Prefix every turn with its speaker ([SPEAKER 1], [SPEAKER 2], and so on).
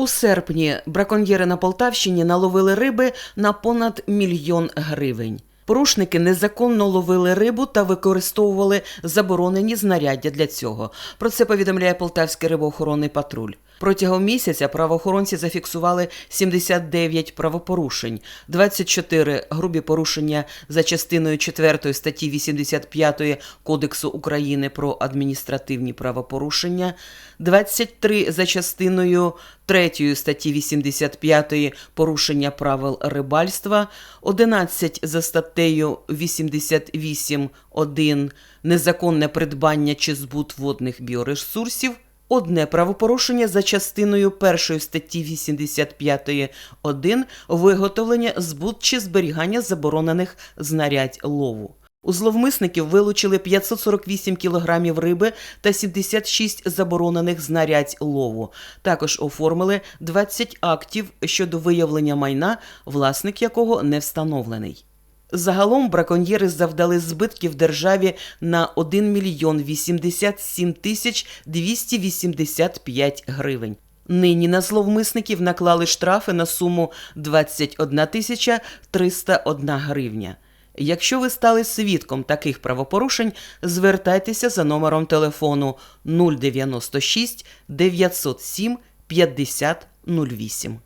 [SPEAKER 1] У серпні браконьєри на Полтавщині наловили риби на понад мільйон гривень. Порушники незаконно ловили рибу та використовували заборонені знаряддя для цього. Про це повідомляє Полтавський рибоохоронний патруль. Протягом місяця правоохоронці зафіксували 79 правопорушень, 24 грубі порушення за частиною 4 статті 85 Кодексу України про адміністративні правопорушення, 23 за частиною 3 статті 85 порушення правил рибальства, 11 за статтею 88.1 незаконне придбання чи збут водних біоресурсів, Одне правопорушення за частиною першої статті 85.1 виготовлення, збут чи зберігання заборонених знарядь лову. У зловмисників вилучили 548 кілограмів риби та 76 заборонених знарядь лову. Також оформили 20 актів щодо виявлення майна, власник якого не встановлений. Загалом браконьєри завдали збитків державі на 1 мільйон 87 тисяч 285 гривень. Нині на зловмисників наклали штрафи на суму 21 тисяча 301 гривня. Якщо ви стали свідком таких правопорушень, звертайтеся за номером телефону 096 907 50 08.